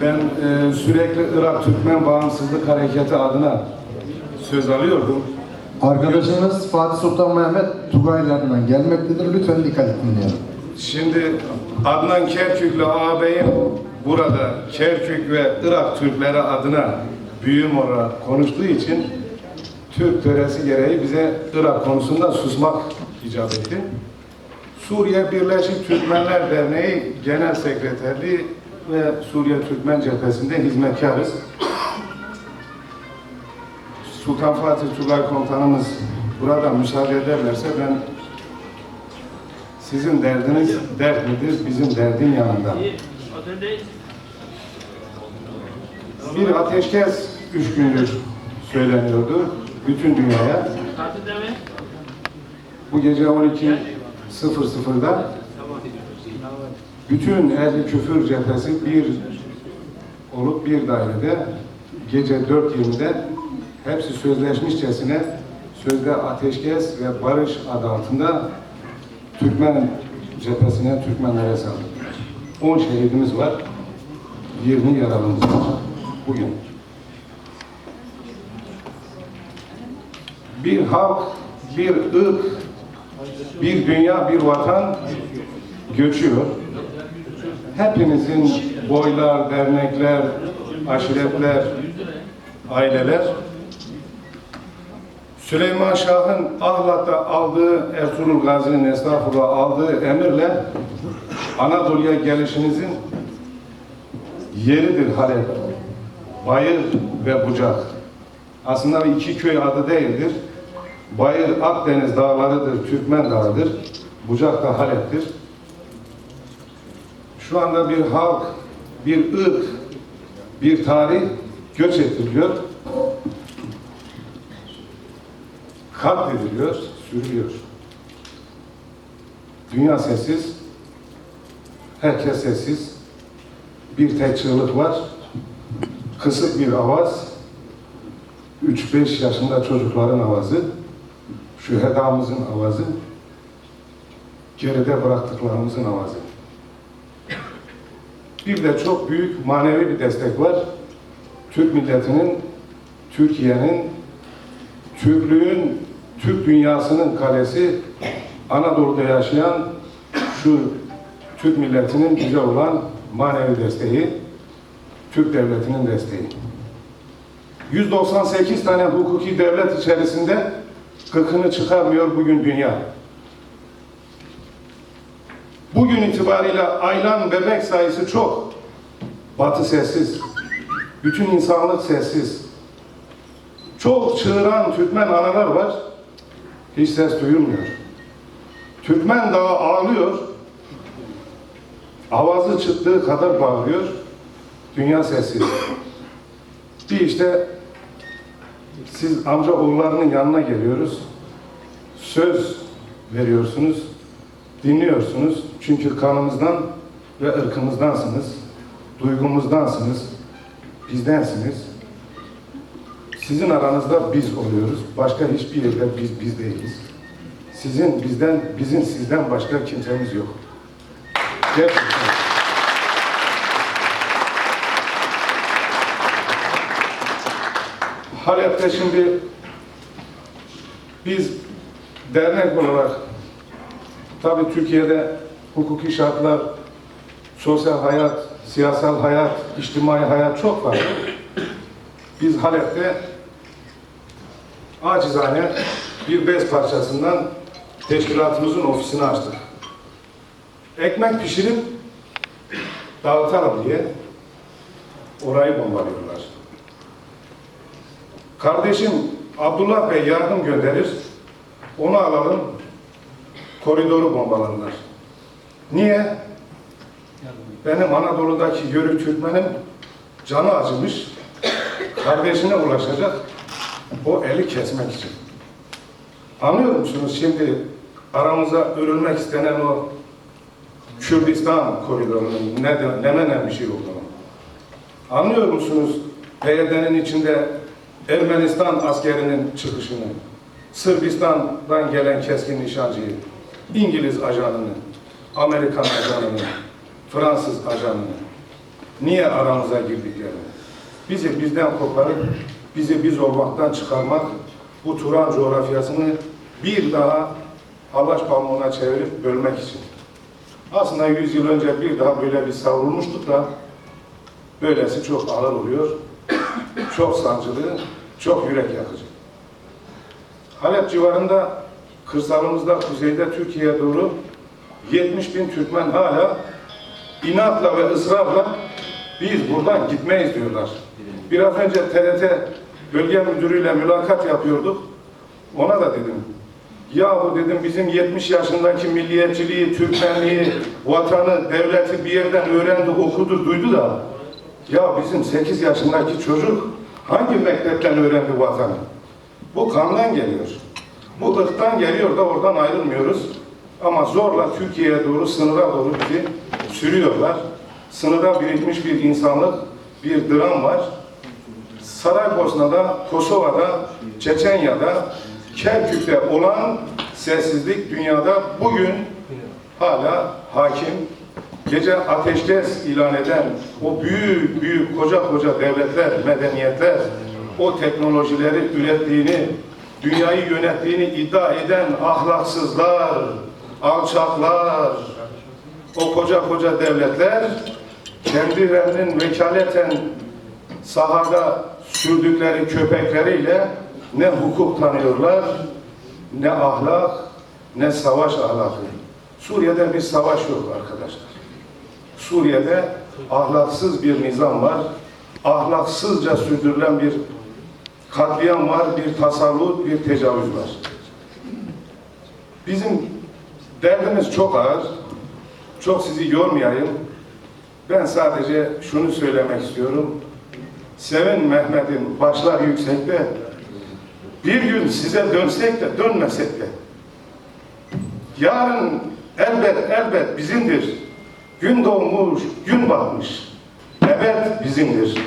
Ben e, sürekli Irak Türkmen Bağımsızlık Hareketi adına söz alıyordum. Arkadaşımız Fatih Sultan Mehmet Tugaylarından gelmektedir. Lütfen dikkat edin diyelim. Şimdi Adnan Kerkük'le ağabeyim burada Kerkük ve Irak Türkleri adına büyüğüm olarak konuştuğu için Türk töresi gereği bize Irak konusunda susmak icap etti. Suriye Birleşik Türkmenler Derneği Genel Sekreterliği ve Suriye Türkmen Cephesi'nde hizmetkarız. Sultan Fatih Tugay Komutanımız burada müsaade ederlerse ben sizin derdiniz dert midir, bizim derdin yanında. Bir ateşkes üç gündür söyleniyordu bütün dünyaya. Bu gece 12.00'da bütün ehli küfür cephesi bir olup bir dairede gece 4.20'de hepsi sözleşmişçesine sözde ateşkes ve barış adı altında Türkmen cephesine Türkmenlere saldırdılar. 10 şehidimiz var, 20 yaralımız var bugün. Bir halk, bir ırk, bir dünya, bir vatan göçüyor. Hepinizin boylar, dernekler, aşiretler, aileler Süleyman Şah'ın Ahlat'ta aldığı, Ertuğrul Gazi'nin estağfurullah aldığı emirle Anadolu'ya gelişinizin yeridir Halep, Bayır ve Bucak. Aslında iki köy adı değildir. Bayır Akdeniz dağlarıdır, Türkmen dağıdır. Bucak da Halep'tir. Şu anda bir halk, bir ırk, bir tarih göç ettiriliyor. Katlediliyor, sürülüyor. Dünya sessiz, herkes sessiz. Bir tek çığlık var, kısık bir avaz, 3-5 yaşında çocukların avazı, şühedamızın avazı, geride bıraktıklarımızın avazı. Bir de çok büyük manevi bir destek var. Türk milletinin, Türkiye'nin, Türklüğün, Türk dünyasının kalesi Anadolu'da yaşayan şu Türk milletinin bize olan manevi desteği, Türk devletinin desteği. 198 tane hukuki devlet içerisinde gıkını çıkarmıyor bugün dünya. Bugün itibariyle aylan bebek sayısı çok. Batı sessiz. Bütün insanlık sessiz. Çok çığıran Türkmen analar var. Hiç ses duyulmuyor. Türkmen dağı ağlıyor. Avazı çıktığı kadar bağırıyor. Dünya sessiz. Bir işte siz amca oğullarının yanına geliyoruz. Söz veriyorsunuz. Dinliyorsunuz. Çünkü kanımızdan ve ırkımızdansınız. Duygumuzdansınız. Bizdensiniz. Sizin aranızda biz oluyoruz. Başka hiçbir yerde biz biz değiliz. Sizin bizden, bizim sizden başka kimsemiz yok. Gerçekten. Halep'te şimdi biz dernek olarak tabii Türkiye'de hukuki şartlar, sosyal hayat, siyasal hayat, içtimai hayat çok farklı. Biz Halep'te acizane bir bez parçasından teşkilatımızın ofisini açtık. Ekmek pişirip dağıtalım diye orayı bombalıyorlar. Kardeşim Abdullah Bey yardım gönderir. Onu alalım. Koridoru bombalarlar. Niye? Benim Anadolu'daki Yörük Türkmenim canı acımış. Kardeşine ulaşacak. O eli kesmek için. Anlıyor musunuz şimdi aramıza örülmek istenen o Kürdistan koridorunun ne, ne menen bir şey olduğunu? Anlıyor musunuz PYD'nin içinde Ermenistan askerinin çıkışını, Sırbistan'dan gelen keskin nişancıyı, İngiliz ajanını, Amerikan ajanını, Fransız ajanını, Niye aramıza girdiklerini. Bizi bizden koparıp bizi biz olmaktan çıkarmak, bu Turan coğrafyasını bir daha halaç pamuğuna çevirip bölmek için. Aslında 100 yıl önce bir daha böyle bir savrulmuştuk da böylesi çok ağır oluyor. Çok sancılı, çok yürek yakıcı. Halep civarında kırsalımızda kuzeyde Türkiye'ye doğru 70 bin Türkmen hala inatla ve ısrarla biz buradan gitmeyiz diyorlar. Biraz önce TRT bölge müdürüyle mülakat yapıyorduk. Ona da dedim. Ya bu dedim bizim 70 yaşındaki milliyetçiliği, Türkmenliği, vatanı, devleti bir yerden öğrendi, okudu, duydu da ya bizim 8 yaşındaki çocuk hangi mektepten öğrendi vatanı? Bu kandan geliyor. Bu ırktan geliyor da oradan ayrılmıyoruz. Ama zorla Türkiye'ye doğru, sınıra doğru bizi sürüyorlar. Sınıra birikmiş bir insanlık, bir dram var. Saraybosna'da, Kosova'da, Çeçenya'da, Kerkük'te olan sessizlik dünyada bugün hala hakim. Gece ateşkes ilan eden o büyük büyük koca koca devletler, medeniyetler o teknolojileri ürettiğini, dünyayı yönettiğini iddia eden ahlaksızlar, alçaklar, o koca koca devletler kendilerinin vekaleten sahada sürdükleri köpekleriyle ne hukuk tanıyorlar, ne ahlak, ne savaş ahlakı. Suriye'de bir savaş yok arkadaşlar. Suriye'de ahlaksız bir nizam var. Ahlaksızca sürdürülen bir katliam var, bir tasallut, bir tecavüz var. Bizim derdimiz çok ağır. Çok sizi yormayayım. Ben sadece şunu söylemek istiyorum. Sevin Mehmet'in başlar yüksekte. Bir gün size dönsek de dönmesek de. Yarın elbet elbet bizimdir. Gün doğmuş, gün batmış. Evet bizimdir.